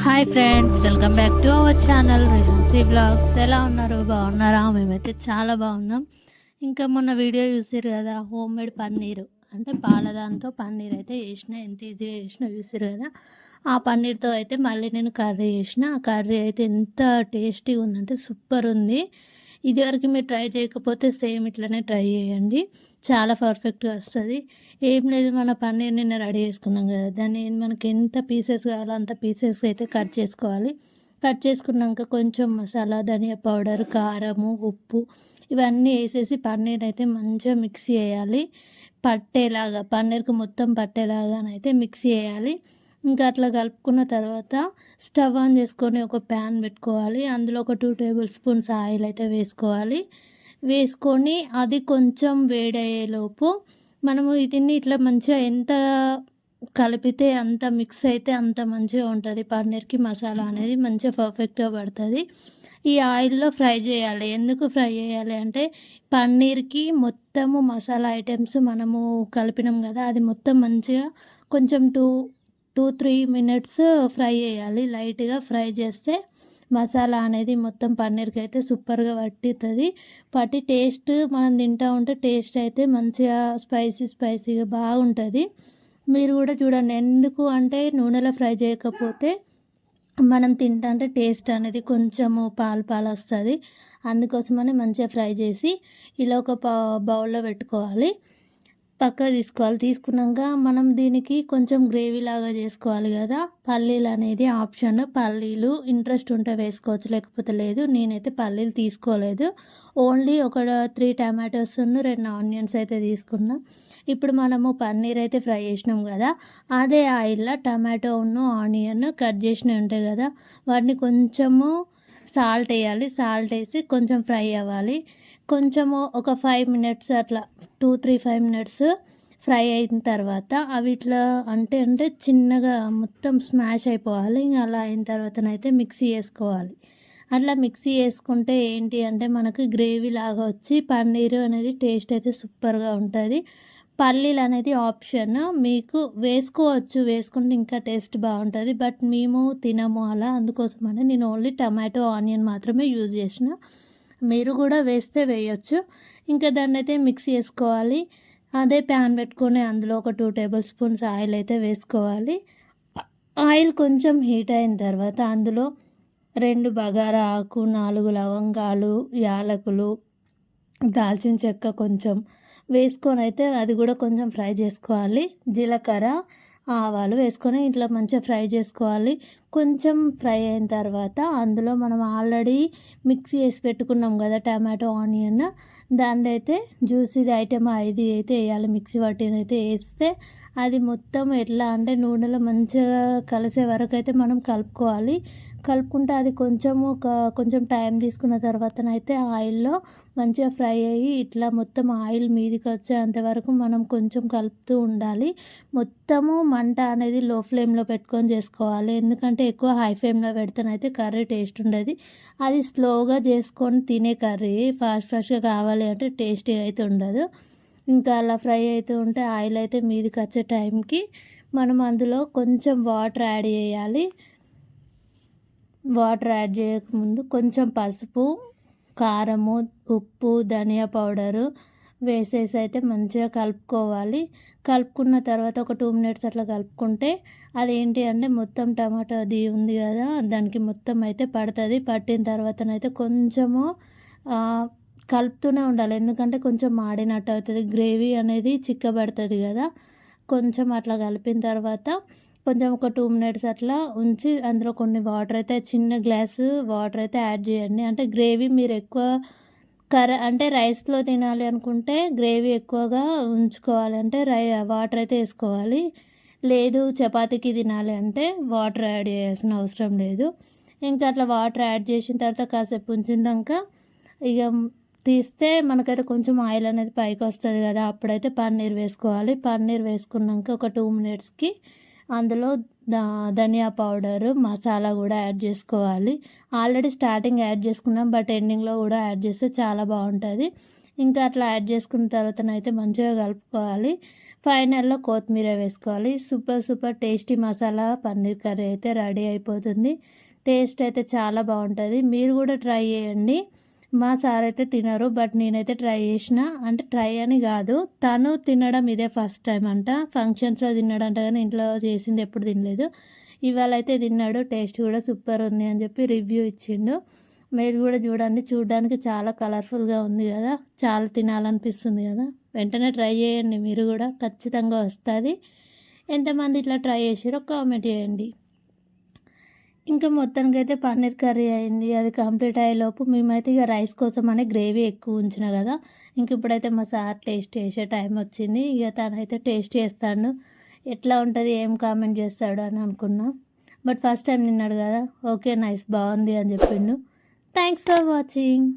Hi friends welcome back to our channel Rihansi vlogs ఎలా ఉన్నారు? బాగున్నారా? మేమైతే చాలా బాగున్నాం. ఇంకా మొన్న వీడియో చూసారు కదా హోమ్ మేడ్ పన్నీరు. అంటే పాలదాంతో పన్నీర్ అయితే చేసిన ఎంత ఈజీగా చేసినా చూసారు కదా. ఆ పన్నీర్తో అయితే మళ్ళీ నేను కర్రీ చేసిన. ఆ కర్రీ అయితే ఎంత టేస్టీగా ఉందంటే సూపర్ ఉంది. ఇదివరకు మీరు ట్రై చేయకపోతే సేమ్ ఇట్లనే ట్రై చేయండి. చాలా పర్ఫెక్ట్గా వస్తుంది. ఏం లేదు మన పన్నీర్ నిన్న రెడీ చేసుకున్నాం కదా. దాన్ని మనకి ఎంత పీసెస్ కావాలో అంత పీసెస్ అయితే కట్ చేసుకోవాలి. కట్ చేసుకున్నాక కొంచెం మసాలా ధనియా పౌడర్ కారము ఉప్పు ఇవన్నీ వేసేసి పన్నీర్ అయితే మంచిగా మిక్స్ చేయాలి. పట్టేలాగా పన్నీర్కి మొత్తం పట్టేలాగానైతే మిక్స్ చేయాలి. ఇంకా అట్లా కలుపుకున్న తర్వాత స్టవ్ ఆన్ చేసుకొని ఒక ప్యాన్ పెట్టుకోవాలి. అందులో ఒక టూ టేబుల్ స్పూన్స్ ఆయిల్ అయితే వేసుకోవాలి. వేసుకొని అది కొంచెం వేడయ్యేలోపు మనము దీన్ని ఇట్లా మంచిగా ఎంత కలిపితే అంత మిక్స్ అయితే అంత మంచిగా ఉంటుంది. పన్నీర్కి మసాలా అనేది మంచిగా పర్ఫెక్ట్గా పడుతుంది. ఈ ఆయిల్లో ఫ్రై చేయాలి. ఎందుకు ఫ్రై చేయాలి అంటే పన్నీర్కి మొత్తము మసాలా ఐటమ్స్ మనము కలిపినాం కదా అది మొత్తం మంచిగా కొంచెం two two three minutes fry చేయాలి. లైట్గా ఫ్రై చేస్తే మసాలా అనేది మొత్తం పన్నీర్కి అయితే సూపర్గా పట్టుతుంది పట్టి టేస్ట్ మనం తింటూ ఉంటే టేస్ట్ అయితే మంచిగా స్పైసీ స్పైసీగా బాగుంటుంది. మీరు కూడా చూడండి ఎందుకు అంటే నూనెలో ఫ్రై చేయకపోతే మనం తింటా అంటే టేస్ట్ అనేది కొంచెము పాలు పాలు వస్తుంది. అందుకోసమని మంచిగా ఫ్రై చేసి ఇలా ఒక బౌల్లో పెట్టుకోవాలి. పక్క తీసుకోవాలి. తీసుకున్నాక మనం దీనికి కొంచెం గ్రేవీ లాగా చేసుకోవాలి కదా. పల్లీలు అనేది ఆప్షన్. పల్లీలు ఇంట్రెస్ట్ ఉంటే వేసుకోవచ్చు. లేకపోతే లేదు. నేనైతే పల్లీలు తీసుకోలేదు. ఓన్లీ ఒక త్రీ టమాటోస్ రెండు ఆనియన్స్ అయితే తీసుకున్నాం. ఇప్పుడు మనము పన్నీర్ అయితే ఫ్రై చేసినాం కదా. అదే ఆయిల్లో టమాటో ఆనియన్ కట్ చేసినవి ఉంటాయి కదా. వాటిని కొంచెము సాల్ట్ వేయాలి. సాల్ట్ వేసి కొంచెం ఫ్రై అవ్వాలి. కొంచెము ఒక ఫైవ్ మినిట్స్ అట్లా two three five minutes fry అయిన తర్వాత అవి ఇట్లా అంటే అంటే చిన్నగా మొత్తం స్మాష్ అయిపోవాలి. ఇంకా అలా అయిన తర్వాతనైతే మిక్సీ వేసుకోవాలి అట్లా మిక్సీ వేసుకుంటే ఏంటి అంటే మనకు గ్రేవీ లాగా వచ్చి పన్నీరు అనేది టేస్ట్ అయితే సూపర్గా ఉంటుంది. పల్లీలు అనేది ఆప్షన్ మీకు వేసుకోవచ్చు వేసుకుంటే ఇంకా టేస్ట్ బాగుంటుంది. బట్ మేము తినము అలా. అందుకోసమని నేను ఓన్లీ టమాటో ఆనియన్ మాత్రమే యూజ్ చేసిన. మీరు కూడా వేస్తే వేయచ్చు. ఇంకా దాన్ని అయితే మిక్స్ చేసుకోవాలి. అదే ప్యాన్ పెట్టుకొని అందులో ఒక టూ టేబుల్ స్పూన్స్ ఆయిల్ అయితే వేసుకోవాలి. ఆయిల్ కొంచెం హీట్ అయిన తర్వాత అందులో రెండు బగారా ఆకు నాలుగు లవంగాలు యాలకులు దాల్చిన చెక్క కొంచెం వేసుకొని అయితే అది కూడా కొంచెం ఫ్రై చేసుకోవాలి. జీలకర్ర ఆవాలు వేసుకొని ఇట్లా మంచిగా ఫ్రై చేసుకోవాలి. కొంచెం ఫ్రై అయిన తర్వాత అందులో మనం ఆల్రెడీ మిక్సీ వేసి పెట్టుకున్నాం కదా టమాటో ఆనియన్. దానిలో అయితే జ్యూసీది ఐటెం ఇది అయితే వేయాలి. మిక్సీ పట్టింది అయితే వేస్తే అది మొత్తం ఎట్లా అంటే నూనెలో మంచిగా కలిసే వరకు అయితే మనం కలుపుకోవాలి. కలుపుకుంటే అది కొంచెం ఒక కొంచెం టైం తీసుకున్న తర్వాతనైతే ఆయిల్లో మంచిగా ఫ్రై అయ్యి ఇట్లా మొత్తం ఆయిల్ మీదికి వచ్చేంత వరకు మనం కొంచెం కలుపుతూ ఉండాలి. మొత్తము మంట అనేది లో ఫ్లేమ్లో పెట్టుకొని చేసుకోవాలి. ఎందుకంటే ఎక్కువ హై ఫ్లేమ్లో పెడితేనైతే కర్రీ టేస్ట్ ఉండదు. అది స్లోగా చేసుకొని తినే కర్రీ ఫాస్ట్ ఫాస్ట్గా కావాలి అంటే టేస్టీ అయితే ఉండదు. ఇంకా అలా ఫ్రై అవుతూ ఉంటే ఆయిల్ అయితే మీదికి వచ్చే టైంకి మనం అందులో కొంచెం వాటర్ యాడ్ చేయాలి. వాటర్ యాడ్ చేయకముందు కొంచెం పసుపు కారము ఉప్పు ధనియా పౌడరు వేసేసి అయితే మంచిగా కలుపుకోవాలి. కలుపుకున్న తర్వాత ఒక టూ మినిట్స్ అట్లా కలుపుకుంటే అదేంటి అంటే మొత్తం టమాటో అది ఉంది కదా దానికి మొత్తం అయితే పడుతుంది. పట్టిన తర్వాతనైతే కొంచెము కలుపుతూనే ఉండాలి. ఎందుకంటే కొంచెం మాడినట్టు అవుతుంది. గ్రేవీ అనేది చిక్కబడుతుంది కదా. కొంచెం అట్లా కలిపిన తర్వాత కొంచెం ఒక టూ మినిట్స్ అట్లా ఉంచి అందులో కొన్ని వాటర్ అయితే చిన్న గ్లాసు వాటర్ అయితే యాడ్ చేయండి. అంటే గ్రేవీ మీరు ఎక్కువ కర అంటే రైస్లో తినాలి అనుకుంటే గ్రేవీ ఎక్కువగా ఉంచుకోవాలి. అంటే రై వాటర్ అయితే వేసుకోవాలి. లేదు చపాతీకి తినాలి అంటే వాటర్ యాడ్ చేయాల్సిన అవసరం లేదు. ఇంకా అట్లా వాటర్ యాడ్ చేసిన తర్వాత కాసేపు ఉంచినాక ఇక తీస్తే మనకైతే కొంచెం ఆయిల్ అనేది పైకి వస్తుంది కదా అప్పుడైతే పన్నీర్ వేసుకోవాలి. పన్నీర్ వేసుకున్నాక ఒక టూ మినిట్స్కి అందులో ధనియా పౌడరు మసాలా కూడా యాడ్ చేసుకోవాలి. ఆల్రెడీ స్టార్టింగ్ యాడ్ చేసుకున్నాం బట్ ఎండింగ్లో కూడా యాడ్ చేస్తే చాలా బాగుంటుంది. ఇంకా అట్లా యాడ్ చేసుకున్న తర్వాతనైతే మంచిగా కలుపుకోవాలి. ఫైనల్లో కొత్తిమీర వేసుకోవాలి. Super super tasty masala paneer curry అయితే రెడీ అయిపోతుంది. టేస్ట్ అయితే చాలా బాగుంటుంది. మీరు కూడా ట్రై చేయండి. మా సార్ అయితే తినరు బట్ నేనైతే ట్రై చేసిన. అంటే ట్రై అని కాదు తను తినడం ఇదే ఫస్ట్ టైం అంట. ఫంక్షన్స్లో తిన్నాడంట కానీ ఇంట్లో చేసింది ఎప్పుడు తినలేదు. ఇవాళ అయితే తిన్నాడు టేస్ట్ కూడా సూపర్ ఉంది అని చెప్పి రివ్యూ ఇచ్చిండు. మీరు కూడా చూడండి చూడడానికి చాలా కలర్ఫుల్గా ఉంది కదా. చాలా తినాలనిపిస్తుంది కదా. వెంటనే ట్రై చేయండి మీరు కూడా ఖచ్చితంగా వస్తుంది. ఎంతమంది ఇట్లా ట్రై చేసారో కామెంట్ చేయండి. ఇంకా మొత్తానికి అయితే పన్నీర్ కర్రీ అయింది. అది కంప్లీట్ అయ్యేలోపు మేమైతే ఇక రైస్ కోసం అనే గ్రేవీ ఎక్కువ ఉంచిన కదా. ఇంక ఇప్పుడైతే మా సార్ టేస్ట్ చేసే టైం వచ్చింది. ఇక తనైతే టేస్ట్ చేస్తాడు. ఎట్లా ఉంటుంది ఏం కామెంట్ చేస్తాడు అని అనుకున్నా. బట్ ఫస్ట్ టైం తిన్నాడు కదా. ఓకే నైస్ బాగుంది అని చెప్పిండు. Thanks for watching.